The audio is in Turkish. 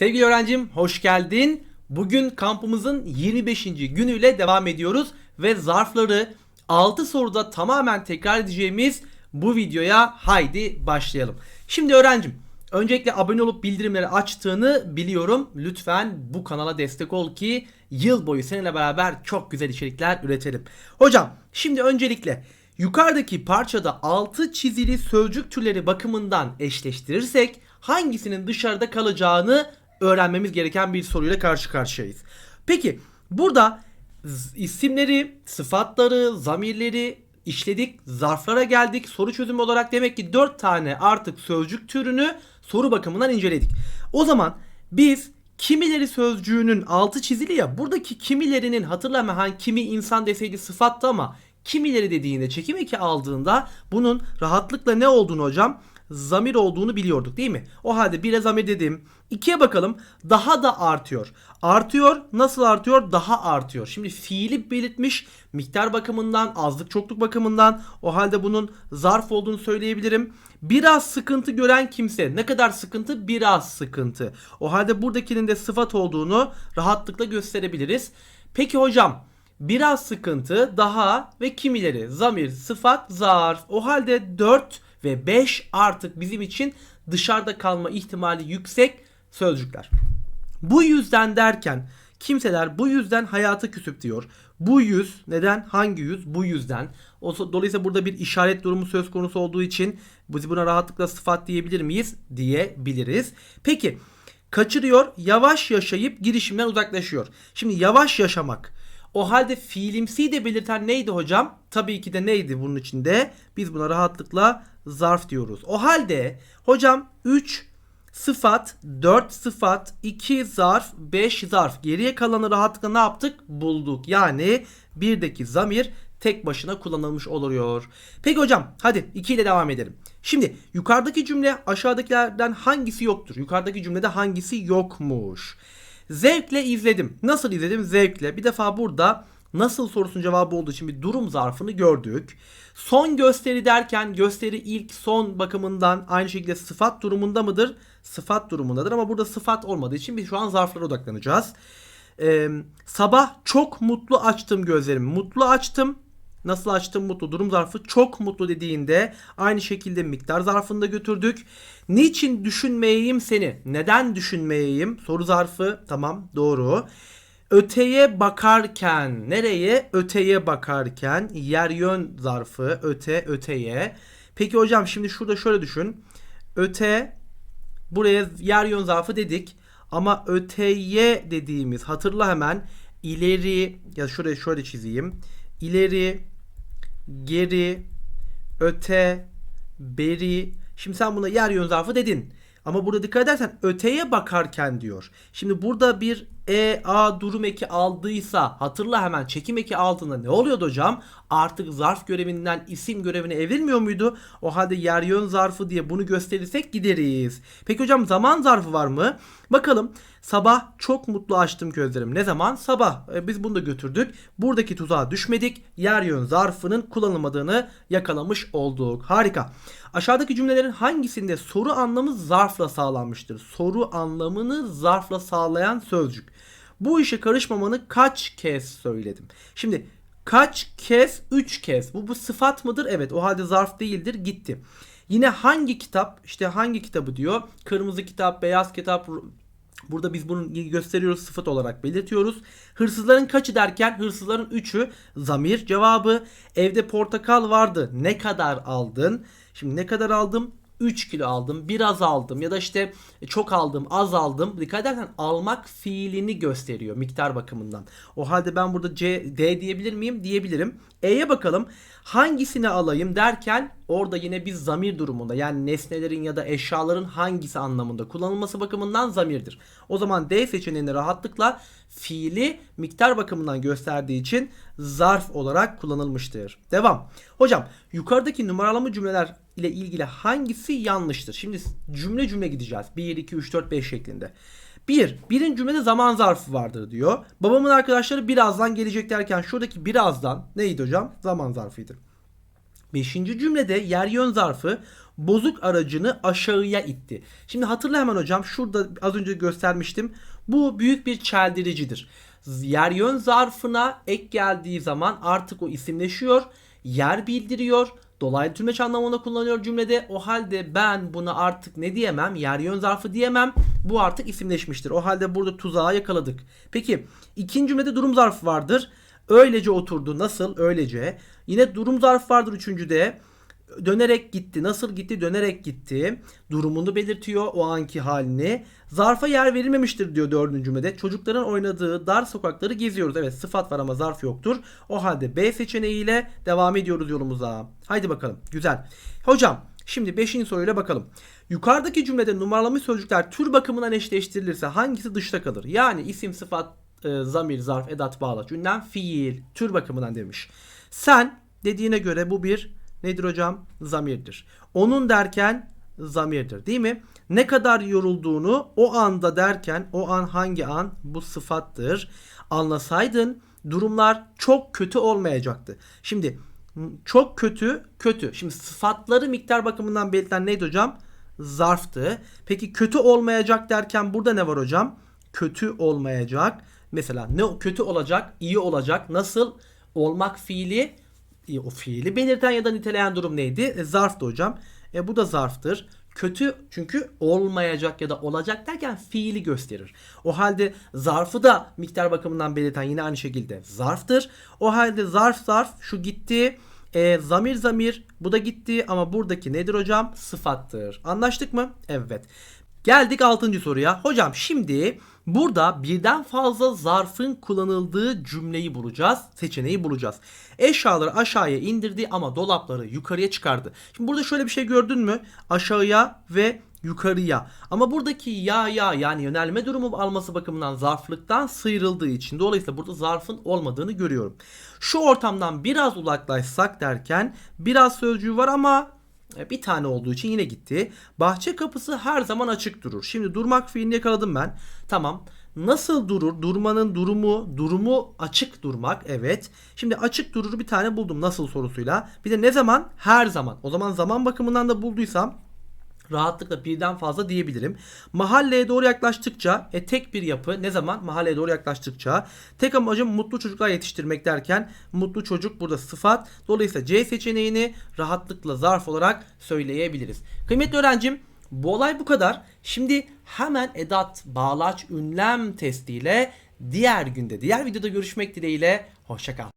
Sevgili öğrencim hoş geldin. Bugün kampımızın 25. günüyle devam ediyoruz ve zarfları 6 soruda tamamen tekrar edeceğimiz bu videoya haydi başlayalım. Şimdi öğrencim öncelikle abone olup bildirimleri açtığını biliyorum. Lütfen bu kanala destek ol ki yıl boyu seninle beraber çok güzel içerikler üretelim. Hocam şimdi öncelikle yukarıdaki parçada 6 çizili sözcük türleri bakımından eşleştirirsek hangisinin dışarıda kalacağını öğrenmemiz gereken bir soruyla karşı karşıyayız. Peki burada isimleri, sıfatları, zamirleri işledik. Zarflara geldik. Soru çözümü olarak demek ki 4 tane artık sözcük türünü soru bakımından inceledik. O zaman biz kimileri sözcüğünün altı çizili ya buradaki kimilerinin hatırlama hani kimi insan deseydi sıfattı ama kimileri dediğinde çekim eki aldığında bunun rahatlıkla ne olduğunu hocam zamir olduğunu biliyorduk değil mi? O halde 1'e zamir dedim. 2'ye bakalım. Daha da artıyor. Artıyor. Nasıl artıyor? Daha artıyor. Şimdi fiili belirtmiş miktar bakımından, azlık çokluk bakımından o halde bunun zarf olduğunu söyleyebilirim. Biraz sıkıntı gören kimse ne kadar sıkıntı? Biraz sıkıntı. O halde buradakinin de sıfat olduğunu rahatlıkla gösterebiliriz. Peki hocam biraz sıkıntı, daha ve kimileri zamir, sıfat, zarf. O halde 4 ve 5 artık bizim için dışarıda kalma ihtimali yüksek sözcükler. Bu yüzden derken kimseler bu yüzden hayata küsüp diyor. Bu yüz neden? Hangi yüz? Bu yüzden. Dolayısıyla burada bir işaret durumu söz konusu olduğu için biz buna rahatlıkla sıfat diyebilir miyiz? Diyebiliriz. Peki kaçırıyor, yavaş yaşayıp girişimden uzaklaşıyor. Şimdi yavaş yaşamak. O halde fiilimsi de belirten neydi hocam? Tabii ki de neydi bunun içinde? Biz buna rahatlıkla zarf diyoruz. O halde hocam 3 sıfat, 4 sıfat, 2 zarf, 5 zarf. Geriye kalanı rahatlıkla ne yaptık? Bulduk. Yani birdeki zamir tek başına kullanılmış oluyor. Peki hocam hadi 2 ile devam edelim. Şimdi yukarıdaki cümle aşağıdakilerden hangisi yoktur? Yukarıdaki cümlede hangisi yokmuş? Zevkle izledim. Nasıl izledim? Zevkle. Bir defa burada nasıl sorusunun cevabı olduğu için bir durum zarfını gördük. Son gösteri derken gösteri ilk son bakımından aynı şekilde sıfat durumunda mıdır? Sıfat durumundadır ama burada sıfat olmadığı için biz şu an zarflara odaklanacağız. Ee, sabah çok mutlu açtım gözlerimi. Mutlu açtım. Nasıl açtım mutlu durum zarfı çok mutlu dediğinde aynı şekilde miktar zarfını da götürdük. Niçin düşünmeyeyim seni? Neden düşünmeyeyim? Soru zarfı tamam doğru. Öteye bakarken nereye? Öteye bakarken yer yön zarfı öte öteye. Peki hocam şimdi şurada şöyle düşün. Öte buraya yer yön zarfı dedik. Ama öteye dediğimiz hatırla hemen ileri ya şuraya şöyle çizeyim. İleri, geri, öte, beri. Şimdi sen buna yer yön zarfı dedin. Ama burada dikkat edersen öteye bakarken diyor. Şimdi burada bir e a durum eki aldıysa hatırla hemen çekim eki altında ne oluyordu hocam? Artık zarf görevinden isim görevine evrilmiyor muydu? O halde yer yön zarfı diye bunu gösterirsek gideriz. Peki hocam zaman zarfı var mı? Bakalım. Sabah çok mutlu açtım gözlerim. Ne zaman? Sabah. E, biz bunu da götürdük. Buradaki tuzağa düşmedik. Yer yön zarfının kullanılmadığını yakalamış olduk. Harika. Aşağıdaki cümlelerin hangisinde soru anlamı zarfla sağlanmıştır? Soru anlamını zarfla sağlayan sözcük. Bu işe karışmamanı kaç kez söyledim? Şimdi kaç kez? 3 kez. Bu bu sıfat mıdır? Evet. O halde zarf değildir. Gitti. Yine hangi kitap? İşte hangi kitabı diyor? Kırmızı kitap, beyaz kitap, Burada biz bunu gösteriyoruz sıfat olarak belirtiyoruz. Hırsızların kaçı derken hırsızların 3'ü zamir cevabı. Evde portakal vardı. Ne kadar aldın? Şimdi ne kadar aldım? 3 kilo aldım, biraz aldım ya da işte çok aldım, az aldım. Dikkat edersen almak fiilini gösteriyor miktar bakımından. O halde ben burada C, D diyebilir miyim? Diyebilirim. E'ye bakalım. Hangisini alayım derken orada yine bir zamir durumunda yani nesnelerin ya da eşyaların hangisi anlamında kullanılması bakımından zamirdir. O zaman D seçeneğini rahatlıkla fiili miktar bakımından gösterdiği için zarf olarak kullanılmıştır. Devam. Hocam yukarıdaki numaralama cümleler ile ilgili hangisi yanlıştır? Şimdi cümle cümle gideceğiz. 1, 2, 3, 4, 5 şeklinde. 1. Birinci cümlede zaman zarfı vardır diyor. Babamın arkadaşları birazdan gelecek derken şuradaki birazdan neydi hocam? Zaman zarfıydı. Beşinci cümlede yer yön zarfı bozuk aracını aşağıya itti. Şimdi hatırla hemen hocam şurada az önce göstermiştim. Bu büyük bir çeldiricidir. Yer yön zarfına ek geldiği zaman artık o isimleşiyor. Yer bildiriyor. Dolaylı tümleç anlamında kullanıyor cümlede. O halde ben buna artık ne diyemem? Yer yön zarfı diyemem. Bu artık isimleşmiştir. O halde burada tuzağı yakaladık. Peki ikinci cümlede durum zarfı vardır. Öylece oturdu. Nasıl? Öylece. Yine durum zarfı vardır üçüncüde. Dönerek gitti. Nasıl gitti? Dönerek gitti. Durumunu belirtiyor o anki halini. Zarfa yer verilmemiştir diyor dördüncü cümlede. Çocukların oynadığı dar sokakları geziyoruz. Evet sıfat var ama zarf yoktur. O halde B seçeneğiyle devam ediyoruz yolumuza. Haydi bakalım. Güzel. Hocam şimdi 5. soruyla bakalım. Yukarıdaki cümlede numaralanmış sözcükler tür bakımından eşleştirilirse hangisi dışta kalır? Yani isim, sıfat, e, zamir, zarf, edat, bağlaç. Ünlem, fiil, tür bakımından demiş. Sen dediğine göre bu bir nedir hocam? Zamirdir. Onun derken zamirdir değil mi? Ne kadar yorulduğunu o anda derken o an hangi an bu sıfattır. Anlasaydın durumlar çok kötü olmayacaktı. Şimdi çok kötü kötü. Şimdi sıfatları miktar bakımından belirten neydi hocam? Zarftı. Peki kötü olmayacak derken burada ne var hocam? Kötü olmayacak. Mesela ne kötü olacak? iyi olacak. Nasıl? Olmak fiili e, o fiili belirten ya da niteleyen durum neydi? E, zarftı hocam. E, bu da zarftır. Kötü çünkü olmayacak ya da olacak derken fiili gösterir. O halde zarfı da miktar bakımından belirten yine aynı şekilde zarftır. O halde zarf zarf şu gitti. E, zamir zamir bu da gitti ama buradaki nedir hocam? Sıfattır. Anlaştık mı? Evet. Geldik 6. soruya. Hocam şimdi burada birden fazla zarfın kullanıldığı cümleyi bulacağız. Seçeneği bulacağız. Eşyaları aşağıya indirdi ama dolapları yukarıya çıkardı. Şimdi burada şöyle bir şey gördün mü? Aşağıya ve yukarıya. Ama buradaki ya ya yani yönelme durumu alması bakımından zarflıktan sıyrıldığı için dolayısıyla burada zarfın olmadığını görüyorum. Şu ortamdan biraz uzaklaşsak derken biraz sözcüğü var ama bir tane olduğu için yine gitti. Bahçe kapısı her zaman açık durur. Şimdi durmak fiilini yakaladım ben. Tamam. Nasıl durur? Durmanın durumu, durumu açık durmak. Evet. Şimdi açık dururu bir tane buldum nasıl sorusuyla. Bir de ne zaman? Her zaman. O zaman zaman bakımından da bulduysam rahatlıkla birden fazla diyebilirim. Mahalleye doğru yaklaştıkça e, tek bir yapı ne zaman mahalleye doğru yaklaştıkça tek amacım mutlu çocuklar yetiştirmek derken mutlu çocuk burada sıfat. Dolayısıyla C seçeneğini rahatlıkla zarf olarak söyleyebiliriz. Kıymetli öğrencim bu olay bu kadar. Şimdi hemen edat, bağlaç, ünlem testiyle diğer günde, diğer videoda görüşmek dileğiyle. Hoşçakal.